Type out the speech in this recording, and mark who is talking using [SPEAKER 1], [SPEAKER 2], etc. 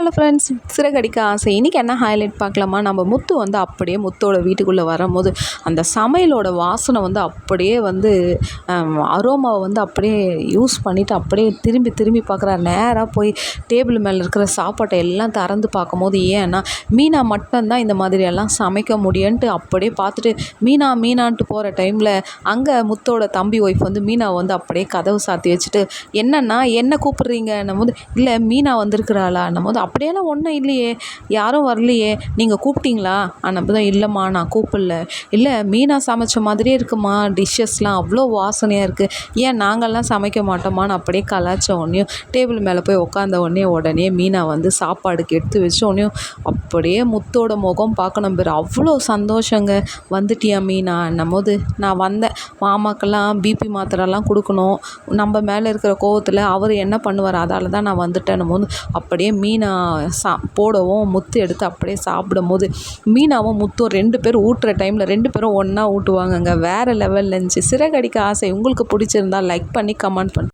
[SPEAKER 1] Hello friends Siragadikka ஆசை. இன்றைக்கி என்ன ஹைலைட் பார்க்கலாமா? நம்ம முத்து வந்து அப்படியே முத்தோட வீட்டுக்குள்ளே வரும்போது அந்த சமையலோட வாசனை வந்து அப்படியே வந்து அரோமாவை வந்து அப்படியே யூஸ் பண்ணிவிட்டு அப்படியே திரும்பி திரும்பி பார்க்குறாரு நேராக போய் டேபிள் மேலே இருக்கிற சாப்பாட்டை எல்லாம் திறந்து பார்க்கும்போது ஏன்னா மீனா மட்டும்தான் இந்த மாதிரி எல்லாம் சமைக்க முடியும்ன்ட்டு அப்படியே பார்த்துட்டு மீனா மீனான்ட்டு போகிற டைமில் அங்கே முத்தோட தம்பி ஒய்ஃப் வந்து மீனா வந்து அப்படியே கதவு சாத்தி வச்சுட்டு என்னன்னா என்ன கூப்பிட்றீங்கன்னும் போது இல்லை மீனா வந்திருக்கிறாளான்னும் போது அப்படியெல்லாம் ஒன்றும் இல்லையே. யாரும் வரலையே. நீங்கள் கூப்பிட்டீங்களா? அன்னப்போ தான் இல்லைம்மா நான் கூப்பிடல. இல்லை மீனா சமைச்ச மாதிரியே இருக்குமா? டிஷ்ஷஸ்லாம் அவ்வளோ வாசனையாக இருக்குது ஏன் நாங்கள்லாம் சமைக்க மாட்டோமான்னு அப்படியே கலாச்ச உடனேயும் டேபிள் மேலே போய் உட்காந்த உடனே உடனே மீனா வந்து சாப்பாடுக்கு எடுத்து வச்ச உடனேயும் அப்படியே முத்தோட முகம் பார்க்கணும் பேர். அவ்வளோ சந்தோஷங்க. வந்துட்டியா மீனா? என்னமோது? நான் வந்தேன். மாமாக்கெல்லாம் பிபி மாத்திரைலாம் கொடுக்கணும். நம்ம மேலே இருக்கிற கோவத்தில் அவர் என்ன பண்ணுவார்? அதால் தான் நான் வந்துட்டேன்னும் போது அப்படியே மீனா சா போடவும் முத்து எடுத்து அப்படியே சாப்பிடும்போது மீனாவும் முத்தும் ரெண்டு பேரும் ஊட்டுற டைமில் ரெண்டு பேரும் ஒன்றா ஊட்டுவாங்கங்க. வேறு லெவலில் இருந்துச்சு. சிறகடிக்க ஆசை. உங்களுக்கு பிடிச்சிருந்தா லைக் பண்ணி கமெண்ட் பண்ணி.